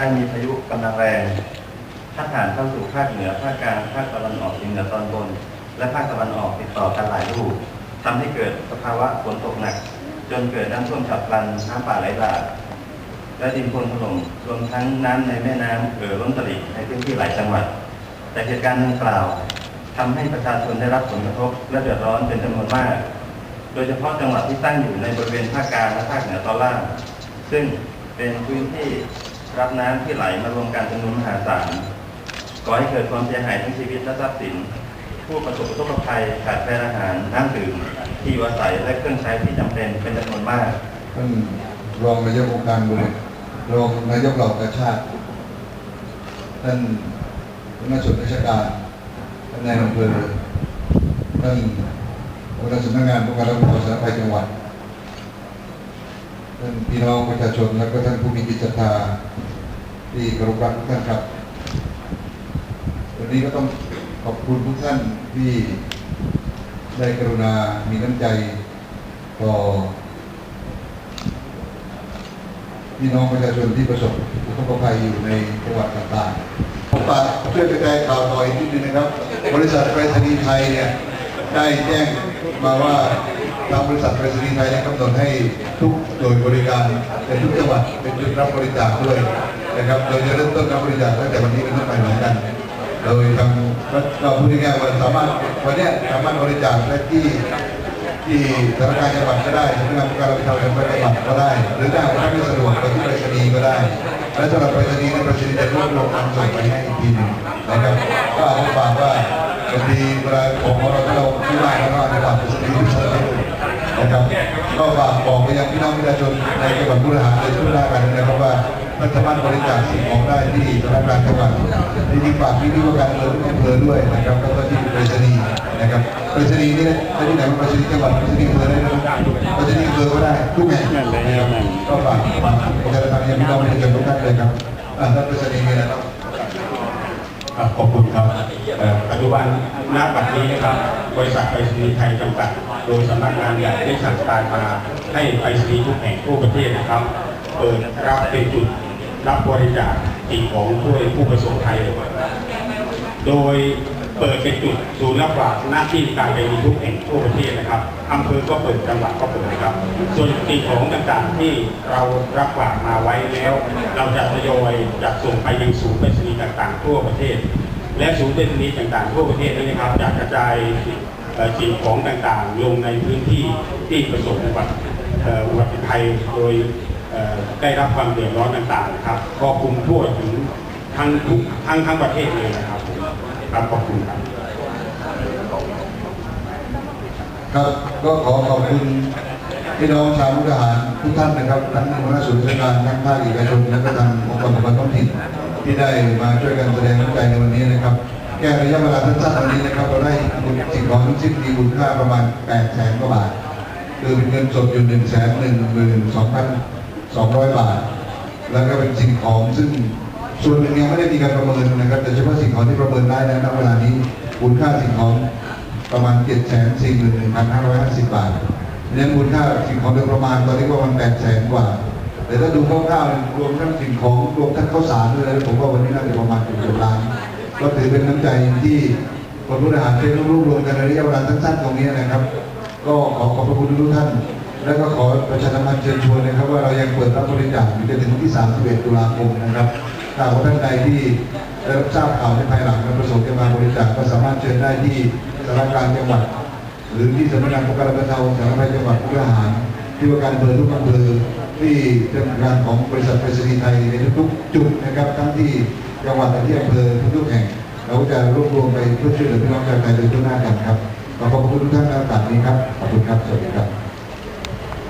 ได้มีพายุกำลังแรงพัดผ่านเข้าสู่ภาคเหนือภาคกลางภาคตะวันออกเฉียงเหนือตอนบน และภาคตะวันออกติดต่อกันหลายลูกทำให้เกิดสภาวะฝนตกหนัก จนเกิดน้ำท่วมฉับพลันน้ำป่าไหลหลากและดินโคลนถล่มรวมทั้งน้ำในแม่น้ำเอ่อล้นตลิ่งในพื้นที่หลายจังหวัด แต่เหตุการณ์ดังกล่าวทำให้ประชาชนได้รับผลกระทบและเดือดร้อนเป็นจำนวนมาก โดยเฉพาะจังหวัดที่ตั้งอยู่ในบริเวณภาคกลางและภาคเหนือตอนล่าง ซึ่งเป็นพื้นที่ รับน้ำที่ไหลมารวมกันจำนวนมหาศาลก่อให้เกิดความเสียหายทั้งชีวิตและทรัพย์สิน ผู้ประสบอุทกภัยขาดแคลนอาหารน้ำดื่มที่อยู่อาศัยและเครื่องใช้ที่จำเป็นเป็นจำนวนมากท่านรองนายกองค์การบริรรองนายกเหล่ากาชาติท่านหัวหน้าส่วนราชการท่านนายอำเภอท่านหัวหน้าสำนักงานป้องกันและบรรเทาสาธารณภัยจังหวัดท่านพี่น้องประชาชนและก็ท่านผู้มีจิตศรัทธา ที่เคารพรักทุกท่านครับ วันนี้ก็ต้องขอบคุณทุกท่านที่ได้กรุณา มีน้ำใจต่อพี่น้องประชาชนที่ประสบอุทกภัยอยู่ในจังหวัดต่างๆผมฝากช่วยกระจายข่าวต่ออีกนิดนึงนะครับ บริษัทไปรษณีย์ไทยเนี่ยได้แจ้งมาว่าทางบริษัทไปรษณีย์ไทยได้กำหนดให้ทุกหน่วยบริการในทุกจังหวัดเป็นจุดรับบริจาคด้วย นะครับโดยจะเริ่มต้นรับบริจาคตั้งแต่วันนี้เป็นต้นไปเหมือนกัน โดยทางเราพูดง่ายๆว่าสามารถวันนี้สามารถบริจาคได้ที่ที่ธนาคารจังหวัดก็ได้สำนักงานการบริการจังหวัดก็ได้ หรือถ้าถ้าไม่สะดวกไปที่ไปรษณีย์ก็ได้ และสำหรับไปรษณีย์นั้นไปรษณีย์จะรวบรวมนำส่งไปให้อีกทีหนึ่งนะครับก็อาจจะฝากว่าบางทีเวลาของเราถ้าเราที่บ้านเราก็อาจจะฝากไปรษณีย์ที่ชนนะครับก็ฝากบอกไปยังพี่น้องประชาชนในจังหวัดบุรีรัมย์ในทุกราการนะครับว่า ท่านสามารถบริจาคสิ่งของได้ที่ธนาคารจังหวัดจริงๆฝากพี่ที่ว่าการอำเภอทุกอำเภอด้วยนะครับแล้วก็ที่ไปรษณีย์นะครับไปรษณีย์นี่ไม่ที่ไหนไปรษณีย์จังหวัดไปรษณีย์อำเภอได้นะครับไปรษณีย์อำเภอก็ได้ทุกแห่งนะครับก็ฝากฝากประชาชนยังพี่น้องประชาชนทุกท่านเลยครับอ่าท่านไปรษณีย์มีอะไรครับขอบคุณครับปัจจุบันณบัดนี้นะครับบริษัทไปรษณีย์ไทยจำกัด โดยสำนักงานใหญ่ได้สั่งการมาให้ไปรษณีย์ทุกแห่งทั่วประเทศนะครับ เปิดรับเป็นจุด รับบริจาคสิ่งของช่วยผู้ประสบภัย โดยเปิดเป็นจุดศูนย์รับฝากหน้าที่การไปรษณีย์ทุกแห่งทั่วประเทศนะครับอำเภอก็เปิดจังหวัดก็เปิดนะครับ ส่วนสิ่งของต่างๆที่เรารับฝากมาไว้แล้ว เราจะทยอยจัดส่งไปยังศูนย์ไปรษณีย์ต่างๆ ทั่วประเทศ และศูนย์ไปรษณีย์ต่างๆ ทั่วประเทศนี้นะครับจะกระจายสิ่งของต่างๆ ลงในพื้นที่ที่ประสบอุบัติอุบัติภัยโดย ได้รับความเดือดร้อนต่างๆนะครับครอบคลุมทั่วถึงทั้งทุกทั้งทั้งประเทศเลยนะครับครับขอบคุณครับครับก็ขอขอบคุณพี่น้องชาวมุกดาหารทุกท่านนะครับทั้งหัวหน้าส่วนราชการทั้งภาคเอกชนและก็ทางองค์กรปกครองท้องถิ่นที่ได้มาช่วยกันแสดงน้ำใจในวันนี้นะครับ แก้ระยะเวลาสั้นๆวันนี้นะครับ เราได้สิ่งของทั้งสิ้นมีมูลค่าประมาณ8แสนกว่าบาทคือเป็นเงินสดอยู่1นึ่งแสนหนึ่งหมื่นสองพัน สองร้อยบาท แล้วก็เป็นสิ่งของซึ่งส่วนหนึ่งยังไม่ได้มีการประเมินนะครับแต่เฉพาะสิ่งของที่ประเมินได้ในณเวลานี้มูลค่าสิ่งของประมาณ 7 4 1 5 5 0 บาทเนี่ยมูลค่าสิ่งของโดยประมาณตอนนี้ประมาณ8แสนกว่า แต่ถ้าดูคร่าวๆรวมทั้งสิ่งของรวมทั้งข้าวสารด้วยนะผมว่าวันนี้น่าจะประมาณเกือบล้านก็ถือเป็นน้ำใจที่คนผู้บริหารได้รวบรวมกันในระยะเวลาสั้นๆตรงนี้นะครับ ก็ขอขอบพระคุณทุกท่าน และก็ขอประชาสัมพันธ์เชิญชวนนะครับว่าเรายังเปิดรับบริจาคอยู่จนถึงที่31ตุลาคมนะครับถ้าว่าท่านใดที่ได้รับทราบข่าวในภายหลังและประสงค์จะมาบริจาคก็สามารถเชิญได้ที่สำนักานจังหวัด หรือที่สำนักงานป้องกันและบรรเทาสาธารณภัยจังหวัดมุกดาหาร ที่ว่าการอำเภอทุกอำเภอที่เป็นงานของบริษัทไปรษณีย์ไทยในทุกๆจุดนะครับทั้งที่จังหวัดและที่อำเภอทุกๆแห่ง เราจะรวบรวมไปเพื่อช่วยเหลือพี่น้องชาวไทยโดยทั่วหน้ากันครับขอขอบคุณทุกท่านในโอกาสนี้ครับขอบคุณครับสวัสดีครับ